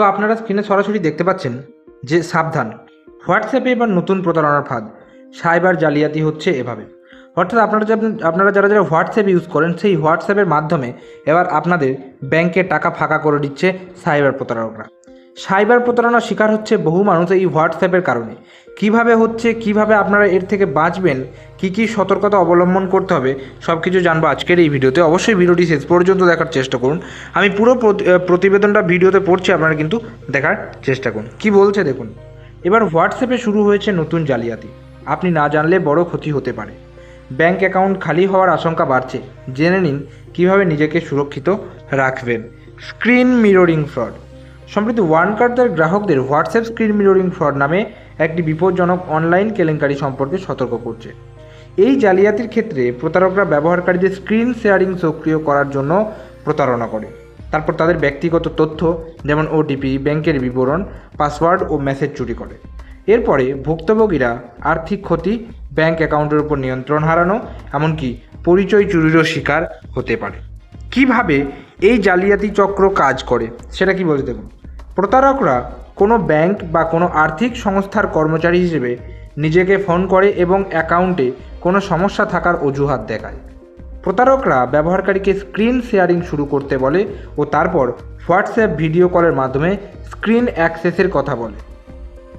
তো আপনারা স্ক্রিনে সরাসরি দেখতে পাচ্ছেন যে সাবধান। হোয়াটসঅ্যাপে এবার নতুন প্রতারণার ফাঁদ। সাইবার জালিয়াতি হচ্ছে এভাবে। অর্থাৎ আপনারা আপনারা যারা যারা হোয়াটসঅ্যাপ ইউজ করেন, সেই হোয়াটসঅ্যাপের মাধ্যমে এবার আপনাদের ব্যাংকে টাকা ফাঁকা করে দিচ্ছে সাইবার প্রতারকরা। সাইবার প্রতারণার শিকার হচ্ছে বহু মানুষ এই হোয়াটসঅ্যাপের কারণে। কীভাবে হচ্ছে, কীভাবে আপনারা এর থেকে বাঁচবেন, কি কি সতর্কতা অবলম্বন করতে হবে সব কিছু জানব আজকের এই ভিডিওতে। অবশ্যই ভিডিওটি শেষ পর্যন্ত দেখার চেষ্টা করুন। আমি পুরো প্রতিবেদনটা ভিডিওতে পড়ছি, আপনারা কিন্তু দেখার চেষ্টা করুন। কি বলছে দেখুন, এবার হোয়াটসঅ্যাপে শুরু হয়েছে নতুন জালিয়াতি। আপনি না জানলে বড় ক্ষতি হতে পারে। ব্যাংক অ্যাকাউন্ট খালি হওয়ার আশঙ্কা বাড়ছে। জেনে নিন কীভাবে নিজেকে সুরক্ষিত রাখবেন। Screen mirroring fraud. সম্প্রতি ওয়ানকার্ডের গ্রাহকদের হোয়াটসঅ্যাপ স্ক্রিন মিররিং ফ্রড নামে একটি বিপজ্জনক অনলাইন কেলেঙ্কারি সম্পর্কে সতর্ক করছে। এই জালিয়াতির ক্ষেত্রে প্রতারকরা ব্যবহারকারীদের স্ক্রিন শেয়ারিং সক্রিয় করার জন্য প্রতারণা করে। তারপর তাদের ব্যক্তিগত তথ্য, যেমন ওটিপি, ব্যাংকের বিবরণ, পাসওয়ার্ড ও মেসেজ চুরি করে। এরপরে ভুক্তভোগীরা আর্থিক ক্ষতি, ব্যাংক অ্যাকাউন্টের উপর নিয়ন্ত্রণ হারানো, এমনকি পরিচয় চুরিরও শিকার হতে পারে। কীভাবে এই জালিয়াতি চক্র কাজ করে, সেটা কি বলতে দেখুন। প্রতারকরা কোনো ব্যাংক বা কোনো আর্থিক সংস্থার কর্মচারী হিসেবে নিজেকে ফোন করে এবং অ্যাকাউন্টে কোনো সমস্যা থাকার অজুহাত দেখায়। প্রতারকরা ব্যবহারকারীকে স্ক্রিন শেয়ারিং শুরু করতে বলে ও তারপর হোয়াটসঅ্যাপ ভিডিও কলের মাধ্যমে স্ক্রিন অ্যাক্সেসের কথা বলে।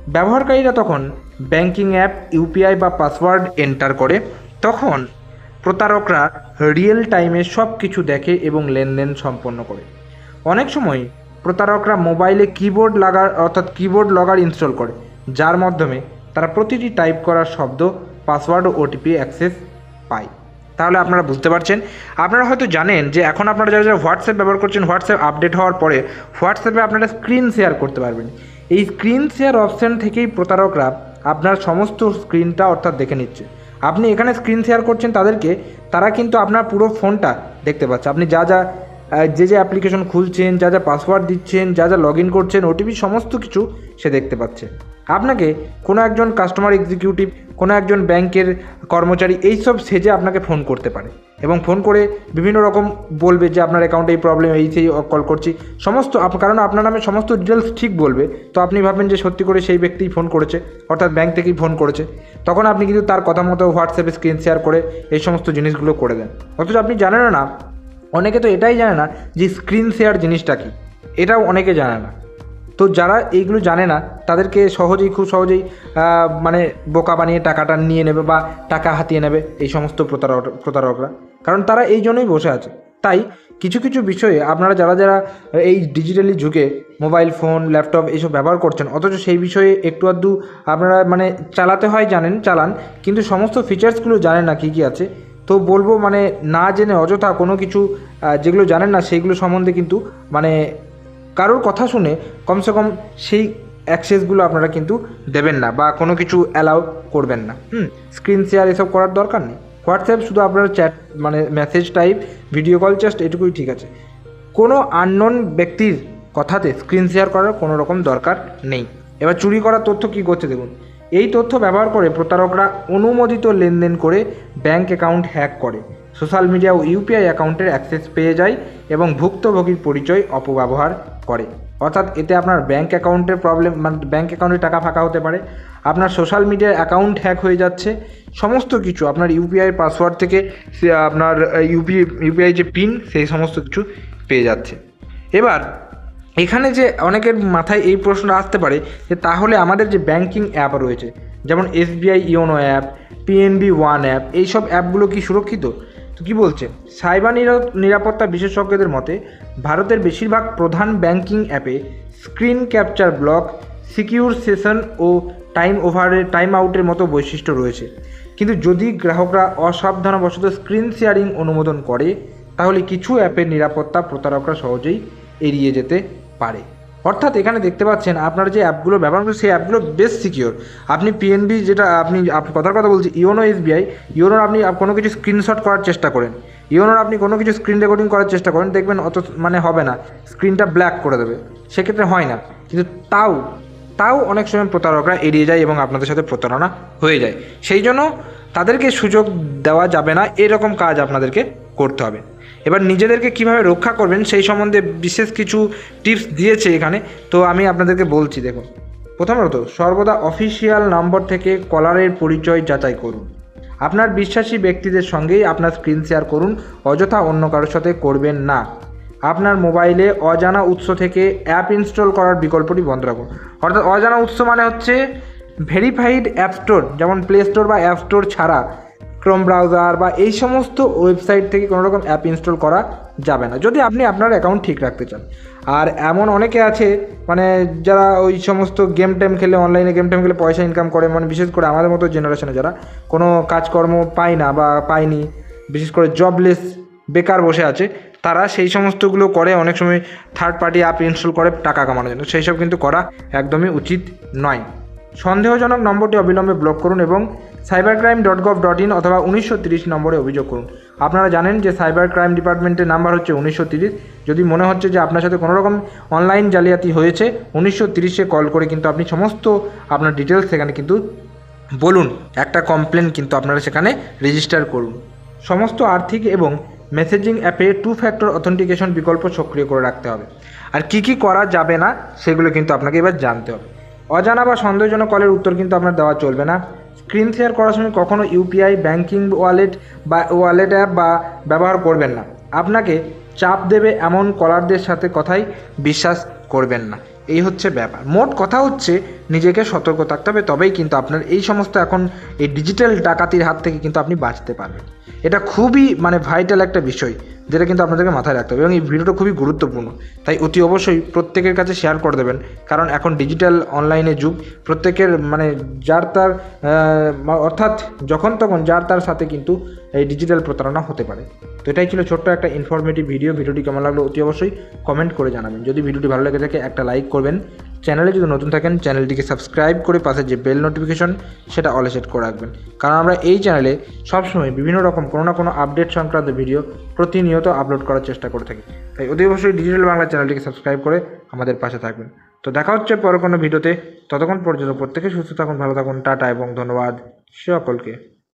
ব্যবহারকারীরা তখন ব্যাংকিং অ্যাপ, ইউপিআই বা পাসওয়ার্ড এন্টার করে। তখন প্রতারকরা রিয়েল টাইমে সব কিছু দেখে এবং লেনদেন সম্পন্ন করে। অনেক সময় প্রতারকরা মোবাইলে কিবোর্ড লাগার অর্থাৎ কিবোর্ড লগার ইনস্টল করে, যার মাধ্যমে তারা প্রতিটি টাইপ করার শব্দ পাসওয়ার্ড ও ওটিপি অ্যাক্সেস পায়। তাহলে আপনারা বুঝতে পারছেন। আপনারা হয়তো জানেন যে এখন আপনারা যারা যারা হোয়াটসঅ্যাপ ব্যবহার করছেন হোয়াটসঅ্যাপ আপডেট হওয়ার পরে হোয়াটসঅ্যাপে আপনারা স্ক্রিন শেয়ার করতে পারবেন। এই স্ক্রিন শেয়ার অপশান থেকেই প্রতারকরা আপনার সমস্ত স্ক্রিনটা অর্থাৎ দেখে নিচ্ছে। আপনি এখানে স্ক্রিন শেয়ার করছেন তাদেরকে, তারা কিন্তু আপনার পুরো ফোনটা দেখতে পাচ্ছে। আপনি যা যা যে যে অ্যাপ্লিকেশন খুলছেন, যা যা পাসওয়ার্ড দিচ্ছেন, যা যা লগ ইন করছেন ওটিপি সমস্ত কিছু সে দেখতে পাচ্ছে। আপনাকে কোনো একজন কাস্টমার এক্সিকিউটিভ কোনো একজন ব্যাংকের কর্মচারী এইসব সেজে আপনাকে ফোন করতে পারে এবং ফোন করে বিভিন্ন রকম বলবে যে, আপনার অ্যাকাউন্টে এই প্রবলেম এই সেই কল করছি। সমস্ত কারণ আপনার নামে সমস্ত ডিটেলস ঠিক বলবে। তো আপনি ভাববেন যে, সত্যি করে সেই ব্যক্তিই ফোন করেছে, অর্থাৎ ব্যাংক থেকেই ফোন করেছে। তখন আপনি কিন্তু তার কথা মতো হোয়াটসঅ্যাপে স্ক্রিন শেয়ার করে এই সমস্ত জিনিসগুলো করে দেন। অথচ আপনি জানেন না অনেকে তো এটাই জানে না যে স্ক্রিন শেয়ার জিনিসটা কি। এটাও অনেকে জানে না। তো যারা এইগুলো জানে না, তাদেরকে সহজেই, খুব সহজেই মানে বোকা বানিয়ে টাকাটা নিয়ে নেবে বা টাকা হাতিয়ে নেবে এই সমস্ত প্রতারক, প্রতারকরা। কারণ তারা এই জন্যই বসে আছে। তাই কিছু কিছু বিষয়ে আপনারা যারা যারা এই ডিজিটালি যুগে মোবাইল ফোন ল্যাপটপ এইসব ব্যবহার করছেন, অথচ সেই বিষয়ে একটু আধটু আপনারা মানে চালাতে হয় জানেন, চালান, কিন্তু সমস্ত ফিচার্সগুলো জানেন না কী কী আছে। তো বলব মানে না জেনে অযথা কোনো কিছু যেগুলো জানেন না সেইগুলো সম্বন্ধে কিন্তু মানে কারোর কথা শুনে কমসে কম সেই অ্যাক্সেসগুলো আপনারা কিন্তু দেবেন না বা কোনো কিছু অ্যালাউ করবেন না। হুম স্ক্রিন শেয়ার এসব করার দরকার নেই। হোয়াটসঅ্যাপ শুধু আপনার চ্যাট মানে message type video call just এটুকুই ঠিক আছে। কোনো আননোন ব্যক্তির কথাতে স্ক্রিন শেয়ার করার কোনো রকম দরকার নেই। এবার চুরি করার তথ্য কী করছে দেখুন। এই তথ্য ব্যবহার করে প্রতারকরা অনুমোদিত লেনদেন করে ব্যাংক অ্যাকাউন্ট হ্যাক করে। সোশ্যাল মিডিয়া ও ইউপিআই অ্যাকাউন্টের অ্যাক্সেস পেয়ে যায় এবং ভুক্তভোগীর পরিচয় অপব্যবহার করে। অর্থাৎ এতে আপনার ব্যাংক অ্যাকাউন্টের প্রবলেম মানে ব্যাঙ্ক অ্যাকাউন্টে টাকা ফাঁকা হতে পারে, আপনার সোশ্যাল মিডিয়ার অ্যাকাউন্ট হ্যাক হয়ে যাচ্ছে, সমস্ত কিছু, আপনার ইউপিআই পাসওয়ার্ড থেকে আপনার ইউপি, ইউপিআই যে পিন, সেই সমস্ত কিছু পেয়ে যাচ্ছে। এবার এখানে যে অনেকের মাথায় এই প্রশ্নটা আসতে পারে যে তাহলে আমাদের যে ব্যাংকিং অ্যাপ রয়েছে, যেমন SBI YONO app PNB One app এইসব অ্যাপগুলো কি সুরক্ষিত? তো কী বলছে? সাইবার নিরা- নিরাপত্তা বিশেষজ্ঞদের মতে, ভারতের বেশিরভাগ প্রধান ব্যাংকিং অ্যাপে screen capture block secure session ও টাইম ওভারের টাইম আউটের মতো বৈশিষ্ট্য রয়েছে। কিন্তু যদি গ্রাহকরা অসাবধানবশত স্ক্রিন শেয়ারিং অনুমোদন করে, তাহলে কিছু অ্যাপের নিরাপত্তা প্রতারকরা সহজেই এড়িয়ে যেতে পারে। অর্থাৎ এখানে দেখতে পাচ্ছেন আপনারা যে অ্যাপগুলো ব্যবহার করছেন সেই অ্যাপগুলো বেশ সিকিওর আপনি পিএনবি যেটা আপনি আপ- কথার কথা বলছি, ইওনো এসবিআই ইওনোর আপনি কোনো কিছু স্ক্রিনশট করার চেষ্টা করেন। ইওনোর আপনি কোনো কিছু স্ক্রিন রেকর্ডিং করার চেষ্টা করেন, দেখবেন অত মানে হবে না। স্ক্রিনটা ব্ল্যাক করে দেবে। সেক্ষেত্রে হয় না। কিন্তু তাও তাও অনেক সময় প্রতারকরা এড়িয়ে যায় এবং আপনাদের সাথে প্রতারণা হয়ে যায়। সেই জন্য তাদেরকে সুযোগ দেওয়া যাবে না। এরকম কাজ আপনাদেরকে করতে হবে। এবার নিজেদেরকে কীভাবে রক্ষা করবেন সেই সম্বন্ধে বিশেষ কিছু টিপস দিয়েছে এখানে। তো আমি আপনাদেরকে বলছি, দেখুন। প্রথমত, সর্বদা অফিসিয়াল নম্বর থেকে কলারের পরিচয় যাচাই করুন। আপনার বিশ্বাসী ব্যক্তিদের সঙ্গেই আপনার স্ক্রিন শেয়ার করুন, অযথা অন্য কারোর সাথে করবেন না। আপনার মোবাইলে অজানা উৎস থেকে অ্যাপ ইনস্টল করার বিকল্পটি বন্ধ রাখুন। অর্থাৎ অজানা উৎস মানে হচ্ছে ভেরিফাইড অ্যাপ স্টোর যেমন প্লে স্টোর বা অ্যাপ স্টোর ছাড়া ক্রোম ব্রাউজার বা এই সমস্ত ওয়েবসাইট থেকে কোনো রকম অ্যাপ ইনস্টল করা যাবে না। যদি আপনি আপনার অ্যাকাউন্ট ঠিক রাখতে চান। আর এমন অনেকে আছে মানে যারা ওই সমস্ত গেম টেম খেলে অনলাইনে গেম টেম খেলে পয়সা ইনকাম করে মানে বিশেষ করে আমাদের মতো জেনারেশনে যারা কোনো কাজকর্ম পায় না বা পায়নি, বিশেষ করে জবলেস বেকার বসে আছে, তারা সেই সমস্তগুলো করে, অনেক সময় থার্ড পার্টি অ্যাপ ইনস্টল করে টাকা কামানোর জন্য। সেই সব কিন্তু করা একদমই উচিত নয়। সন্দেহজনক নম্বরটি অবিলম্বে ব্লক করুন এবং cyber crime dot gov dot in অথবা উনিশশো তিরিশ নম্বরে অভিযোগ করুন। আপনারা জানেন যে সাইবার ক্রাইম ডিপার্টমেন্টের নাম্বার হচ্ছে উনিশশো তিরিশ। যদি মনে হচ্ছে যে আপনার সাথে কোনো রকম অনলাইন জালিয়াতি হয়েছে, উনিশশো তিরিশে কল করে কিন্তু আপনি সমস্ত আপনার ডিটেলস সেখানে কিন্তু বলুন। একটা কমপ্লেন কিন্তু আপনারা সেখানে রেজিস্টার করুন। সমস্ত আর্থিক এবং মেসেজিং অ্যাপে টু ফ্যাক্টর অথেন্টিকেশন বিকল্প সক্রিয় করে রাখতে হবে। আর কি কি করা যাবে না, সেগুলো কিন্তু আপনাকে এবার জানতে হবে। অজানা বা সন্দেহজনক কলের উত্তর কিন্তু আপনার দেওয়া চলবে না। স্ক্রিন শেয়ার করার সময় কখনও ইউপিআই ব্যাঙ্কিং ওয়ালেট বা ওয়ালেট অ্যাপ বা ব্যবহার করবেন না। আপনাকে চাপ দেবে এমন কলারদের সাথে কথাই বিশ্বাস করবেন না। এই হচ্ছে ব্যাপার। মোট কথা হচ্ছে নিজেকে সতর্ক থাকতে হবে, তবেই কিন্তু আপনার এই সমস্ত এখন এই ডিজিটাল ডাকাতির হাত থেকে কিন্তু আপনি বাঁচতে পারবেন। এটা খুবই মানে ভাইটাল একটা বিষয়, যেটা কিন্তু আপনাদেরকে মাথায় রাখতে হবে এবং এই ভিডিওটা খুবই গুরুত্বপূর্ণ। তাই অতি অবশ্যই প্রত্যেকের কাছে শেয়ার করে দেবেন, কারণ এখন ডিজিটাল অনলাইনে যুগ, প্রত্যেকের মানে যার তার অর্থাৎ যখন তখন যার তার সাথে কিন্তু এই ডিজিটাল প্রতারণা হতে পারে। তো এটাই ছিল ছোট্ট একটা ইনফরমেটিভ ভিডিও ভিডিওটি কেমন লাগল অতি অবশ্যই কমেন্ট করে জানাবেন। যদি ভিডিওটি ভালো লেগে থাকে, একটা লাইক করবেন চ্যানেলে যদি নতুন থাকেন, চ্যানেলটিকে সাবস্ক্রাইব করে পাশে যে বেল নোটিফিকেশন, সেটা অলে সেট করে রাখবেন। কারণ আমরা এই চ্যানেলে সবসময় বিভিন্ন রকম কোনো না কোনো আপডেট সংক্রান্ত ভিডিও প্রতিনিয়ত আপলোড করার চেষ্টা করে থাকি। তাই অতি অবশ্যই ডিজিটাল বাংলা চ্যানেলটিকে সাবস্ক্রাইব করে আমাদের পাশে থাকবেন। তো দেখা হচ্ছে পরে কোনো ভিডিওতে। ততক্ষণ পর্যন্ত প্রত্যেকে সুস্থ থাকুন, ভালো থাকুন, টাটা এবং ধন্যবাদ সকলকে।